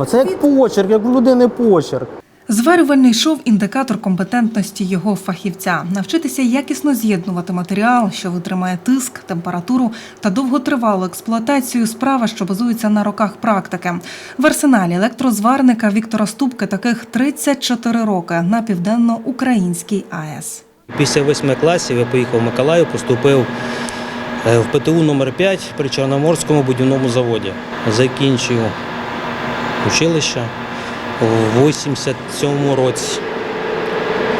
Оце як почерк, як у людини почерк. Зварювальний шов індикатор компетентності його фахівця. Навчитися якісно з'єднувати матеріал, що витримає тиск, температуру та довготривалу експлуатацію справа, що базується на роках практики. В арсеналі електрозварника Віктора Ступки таких 34 роки на південно-українській АЕС. Після восьми класів я поїхав в Миколаїв, поступив е, в ПТУ номер 5 при Чорноморському будівному заводі. Закінчив училище у 87-му році.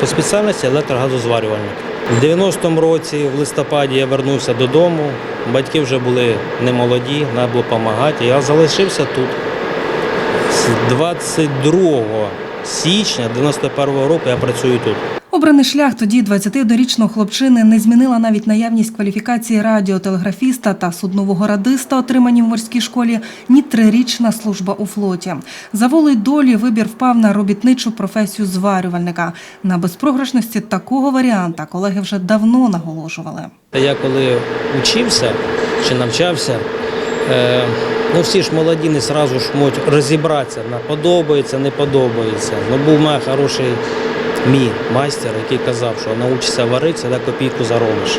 По спеціальності електрогазозварювальник. У 90-му році, в листопаді, я вернувся додому. Батьки вже були немолоді, треба було допомагати. Я залишився тут. З 22 січня 91-го року я працюю тут. Обраний шлях тоді 21-річного хлопчини не змінила навіть наявність кваліфікації радіотелеграфіста та суднового радиста, отримані в морській школі, ні трирічна служба у флоті. За волею долі вибір впав на робітничу професію зварювальника. На безпрограшності такого варіанта колеги вже давно наголошували. Я коли учився чи навчався, е, ну всі ж молоді не одразу ж можуть розібратися, подобається, не подобається. Ну був у хороший мій майстер, який казав, що навчишся варити, завжди копійку заробиш.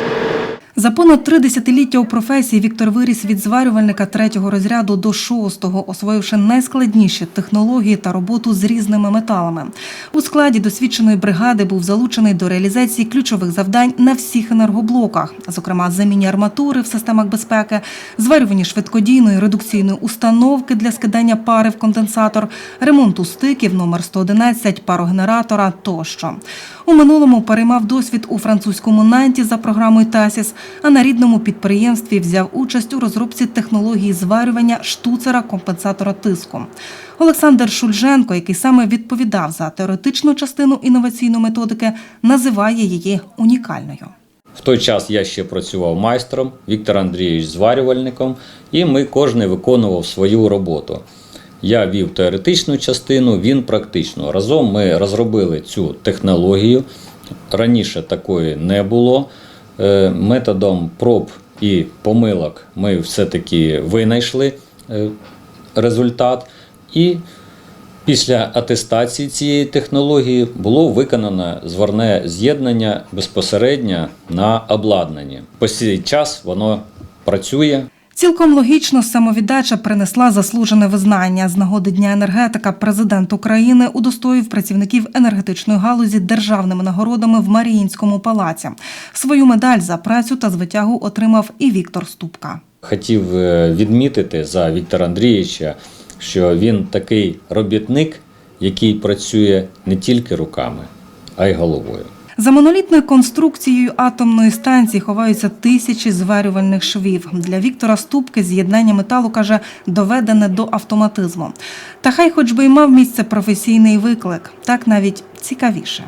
За понад три десятиліття у професії Віктор виріс від зварювальника третього розряду до шостого, освоївши найскладніші технології та роботу з різними металами. У складі досвідченої бригади був залучений до реалізації ключових завдань на всіх енергоблоках, зокрема заміні арматури в системах безпеки, зварювання швидкодійної редукційної установки для скидання пари в конденсатор, ремонту стиків номер 111, парогенератора тощо. У минулому переймав досвід у французькому Нанті за програмою ТАСІС, а на рідному підприємстві взяв участь у розробці технології зварювання штуцера компенсатора тиску. Олександр Шульженко, який саме відповідав за теоретичну частину інноваційної методики, називає її унікальною. В той час я ще працював майстром, Віктор Андрійович зварювальником, і ми кожен виконував свою роботу. Я вів теоретичну частину, він практичну. Разом ми розробили цю технологію. Раніше такої не було. Е, Методом проб і помилок ми все-таки винайшли е, результат. І Після атестації цієї технології було виконано зварне з'єднання безпосередньо на обладнанні. По цей час воно працює. Цілком логічно самовіддача принесла заслужене визнання. З нагоди Дня енергетика президент України удостоїв працівників енергетичної галузі державними нагородами в Маріїнському палаці. Свою медаль за працю та звитягу отримав і Віктор Ступка. Хотів е, відмітити за Віктора Андрійовича, що він такий робітник, який працює не тільки руками, а й головою. За монолітною конструкцією атомної станції ховаються тисячі зварювальних швів. Для Віктора Ступки з'єднання металу каже доведене до автоматизму. Та хай хоч би й мав місце професійний виклик, так навіть цікавіше.